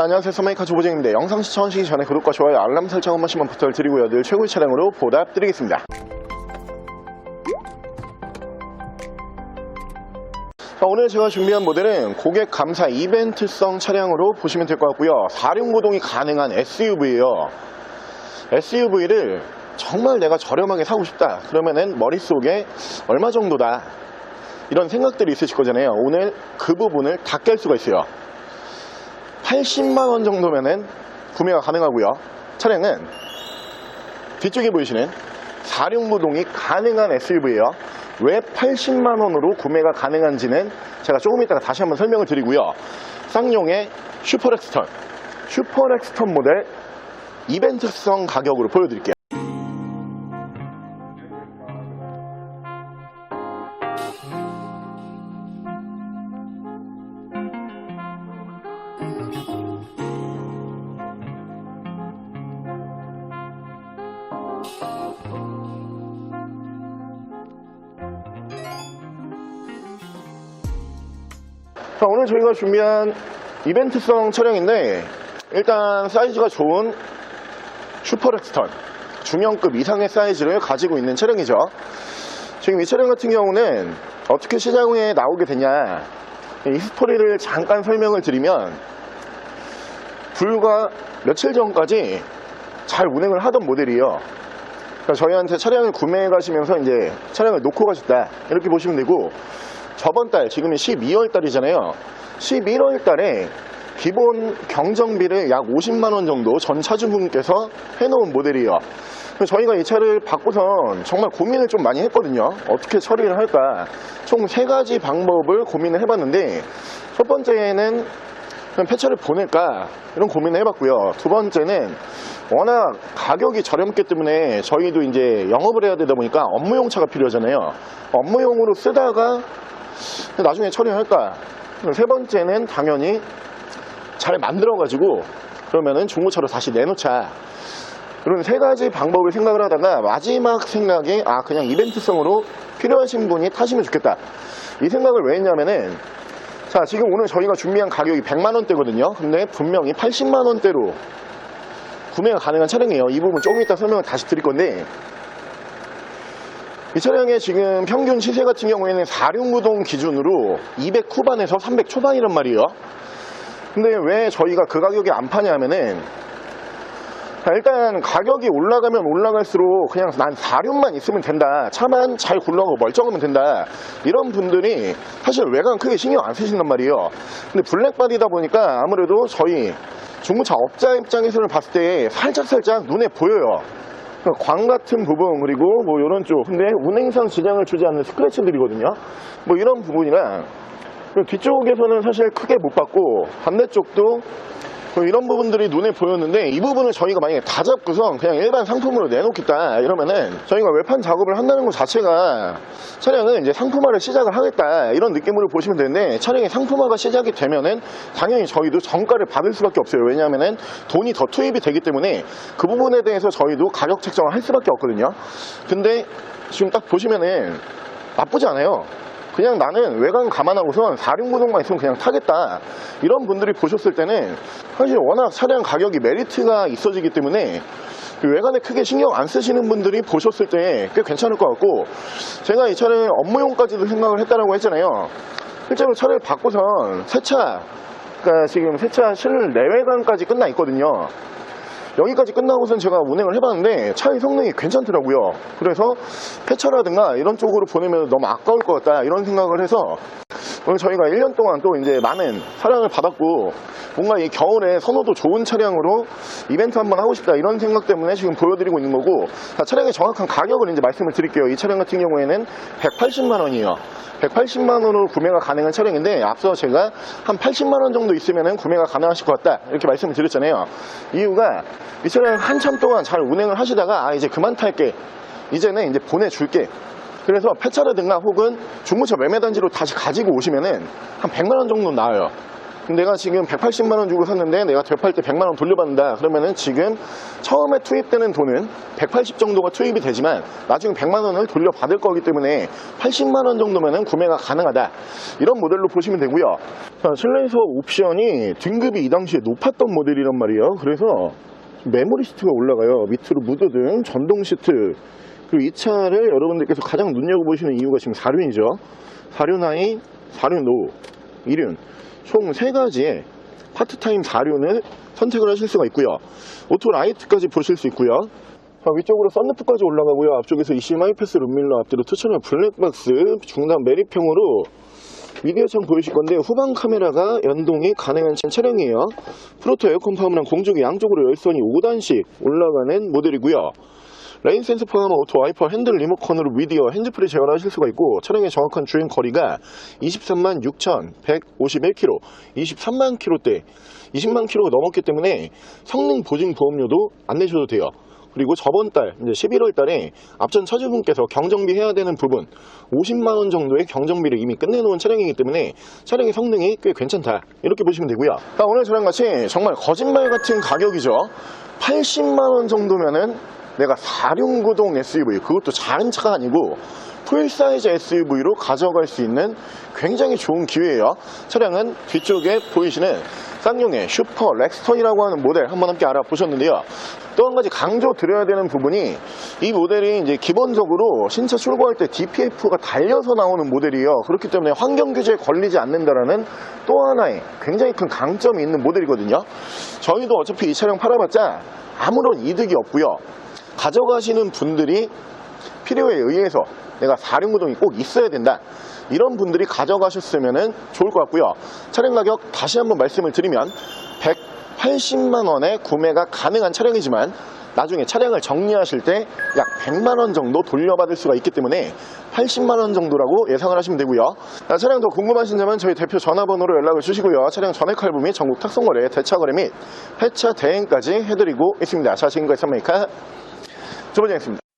자, 안녕하세요. 서메이카 조보정입니다. 영상 시청하시기 전에 구독과 좋아요, 알람 설정 한 번씩만 부탁드리고요. 늘 최고의 차량으로 보답드리겠습니다. 자, 오늘 제가 준비한 모델은 고객 감사 이벤트성 차량으로 보시면 될 것 같고요. 4륜 구동이 가능한 SUV예요. SUV를 정말 내가 저렴하게 사고 싶다. 그러면은 머릿속에 얼마 정도다. 이런 생각들이 있으실 거잖아요. 오늘 그 부분을 다 깰 수가 있어요. 80만원 정도면은 구매가 가능하고요. 차량은 뒤쪽에 보이시는 4륜구동이 가능한 SUV예요. 왜 80만원으로 구매가 가능한지는 제가 조금 이따가 다시 한번 설명을 드리고요. 쌍용의 슈퍼렉스턴, 슈퍼렉스턴 모델 이벤트성 가격으로 보여드릴게요. 자, 오늘 저희가 준비한 이벤트성 차량인데 일단 사이즈가 좋은 슈퍼렉스턴 중형급 이상의 사이즈를 가지고 있는 차량이죠. 지금 이 차량 같은 경우는 어떻게 시장에 나오게 되냐 이 스토리를 잠깐 설명을 드리면 불과 며칠 전까지 잘 운행을 하던 모델이에요. 그러니까 저희한테 차량을 구매해 가시면서 이제 차량을 놓고 가셨다 이렇게 보시면 되고 저번 달 지금이 12월 달이잖아요. 11월 달에 기본 경정비를 약 50만 원 정도 전 차주분께서 해놓은 모델이에요. 저희가 이 차를 받고선 정말 고민을 좀 많이 했거든요. 어떻게 처리를 할까. 총 세 가지 방법을 고민을 해봤는데 첫 번째는 그냥 폐차를 보낼까 이런 고민을 해봤고요. 두 번째는 워낙 가격이 저렴기 때문에 저희도 이제 영업을 해야 되다 보니까 업무용 차가 필요하잖아요. 업무용으로 쓰다가 나중에 처리할까 세 번째는 당연히 잘 만들어 가지고 그러면은 중고차로 다시 내놓자. 그런 세 가지 방법을 생각을 하다가 마지막 생각에 아 그냥 이벤트성으로 필요하신 분이 타시면 좋겠다. 이 생각을 왜 했냐면은 자 지금 오늘 저희가 준비한 가격이 100만 원대거든요. 근데 분명히 80만 원대로 구매가 가능한 차량이에요. 이 부분 조금 이따 설명을 다시 드릴 건데 이 차량의 지금 평균 시세 같은 경우에는 4륜구동 기준으로 200 후반에서 300 초반이란 말이에요. 근데 왜 저희가 그 가격에 안 파냐 하면은 자, 일단 가격이 올라가면 올라갈수록 그냥 난 4륜만 있으면 된다. 차만 잘 굴러가고 멀쩡하면 된다. 이런 분들이 사실 외관 크게 신경 안 쓰신단 말이에요. 근데 블랙바디다 보니까 아무래도 저희 중고차 업자 입장에서는 봤을 때 살짝살짝 눈에 보여요 광 같은 부분 그리고 뭐 이런 쪽. 근데 운행상 지장을 주지 않는 스크래치들이거든요. 뭐 이런 부분이랑 뒤쪽에서는 사실 크게 못 봤고 반대쪽도 뭐 이런 부분들이 눈에 보였는데 이 부분을 저희가 만약에 다 잡고서 그냥 일반 상품으로 내놓겠다 이러면은 저희가 외판 작업을 한다는 것 자체가 차량은 이제 상품화를 시작을 하겠다 이런 느낌으로 보시면 되는데 차량이 상품화가 시작이 되면은 당연히 저희도 정가를 받을 수밖에 없어요. 왜냐하면은 돈이 더 투입이 되기 때문에 그 부분에 대해서 저희도 가격 책정을 할 수밖에 없거든요. 근데 지금 딱 보시면은 나쁘지 않아요 그냥 나는 외관 감안하고선 4륜구동만 있으면 그냥 타겠다. 이런 분들이 보셨을 때는 사실 워낙 차량 가격이 메리트가 있어지기 때문에 그 외관에 크게 신경 안 쓰시는 분들이 보셨을 때 꽤 괜찮을 것 같고 제가 이 차를 업무용까지도 생각을 했다라고 했잖아요. 실제로 차를 바꿔선 세차 그러니까 지금 세차 실내외관까지 끝나 있거든요 여기까지 끝나고선 제가 운행을 해봤는데 차의 성능이 괜찮더라고요. 그래서 폐차라든가 이런 쪽으로 보내면 너무 아까울 것 같다 이런 생각을 해서 오늘 저희가 1년 동안 또 이제 많은 사랑을 받았고 뭔가 이 겨울에 선호도 좋은 차량으로 이벤트 한번 하고 싶다 이런 생각 때문에 지금 보여드리고 있는 거고 자, 차량의 정확한 가격을 이제 말씀을 드릴게요. 이 차량 같은 경우에는 180만 원이에요. 180만 원으로 구매가 가능한 차량인데 앞서 제가 한 80만 원 정도 있으면 구매가 가능하실 것 같다 이렇게 말씀을 드렸잖아요. 이유가 이 차량 한참 동안 잘 운행을 하시다가 아 이제 그만 탈게 이제는 이제 보내줄게 그래서 폐차라든가 혹은 중고차 매매단지로 다시 가지고 오시면은 한 100만 원 정도 나와요 내가 지금 180만원 주고 샀는데 내가 되팔 때 100만원 돌려받는다. 그러면은 지금 처음에 투입되는 돈은 180 정도가 투입이 되지만 나중에 100만원을 돌려받을 거기 때문에 80만원 정도면은 구매가 가능하다. 이런 모델로 보시면 되고요. 자, 실내에서 옵션이 등급이 이 당시에 높았던 모델이란 말이에요. 그래서 메모리 시트가 올라가요. 밑으로 무드등, 전동 시트. 그리고 이 차를 여러분들께서 가장 눈여겨보시는 이유가 지금 4륜이죠. 4륜 하이, 4륜 로우, 2륜. 총세 가지의 파트타임 4륜을 선택을 하실 수가 있고요. 오토 라이트까지 보실 수 있고요. 자, 위쪽으로 썬루프까지 올라가고요. 앞쪽에서 ECM 하이패스 룸밀러 앞뒤로 투처럼 블랙박스 중단 매립형으로 미디어처럼 보이실 건데 후방 카메라가 연동이 가능한 차량이에요. 프로토 에어컨 파워랑 공조기 양쪽으로 열선이 5단씩 올라가는 모델이고요. 레인 센서 포함한 오토 와이퍼 핸들 리모컨으로 미디어 핸즈프리 제어를 하실 수가 있고 차량의 정확한 주행 거리가 23만 6,151km, 23만 km대, 20만 km가 넘었기 때문에 성능 보증 보험료도 안 내셔도 돼요. 그리고 저번 달 이제 11월 달에 앞전 차주분께서 경정비 해야 되는 부분 50만 원 정도의 경정비를 이미 끝내놓은 차량이기 때문에 차량의 성능이 꽤 괜찮다 이렇게 보시면 되고요. 자, 오늘 저랑 같이 정말 거짓말 같은 가격이죠. 80만 원 정도면은 내가 4륜구동 SUV 그것도 작은 차가 아니고 풀 사이즈 SUV로 가져갈 수 있는 굉장히 좋은 기회예요. 차량은 뒤쪽에 보이시는 쌍용의 슈퍼 렉스턴이라고 하는 모델 한번 함께 알아보셨는데요. 또 한 가지 강조 드려야 되는 부분이 이 모델이 이제 기본적으로 신차 출고할 때 DPF가 달려서 나오는 모델이에요. 그렇기 때문에 환경 규제에 걸리지 않는다라는 또 하나의 굉장히 큰 강점이 있는 모델이거든요. 저희도 어차피 이 차량 팔아봤자 아무런 이득이 없고요. 가져가시는 분들이 필요에 의해서 내가 4륜구동이 꼭 있어야 된다. 이런 분들이 가져가셨으면 좋을 것 같고요. 차량 가격 다시 한번 말씀을 드리면 180만 원에 구매가 가능한 차량이지만 나중에 차량을 정리하실 때 약 100만 원 정도 돌려받을 수가 있기 때문에 80만 원 정도라고 예상을 하시면 되고요. 자, 차량 더 궁금하신 점은 저희 대표 전화번호로 연락을 주시고요. 차량 전액 할부 및 전국 탁송거래, 대차거래 및 폐차 대행까지 해드리고 있습니다. 자, 지금까지 선메이카 조번이었습니다.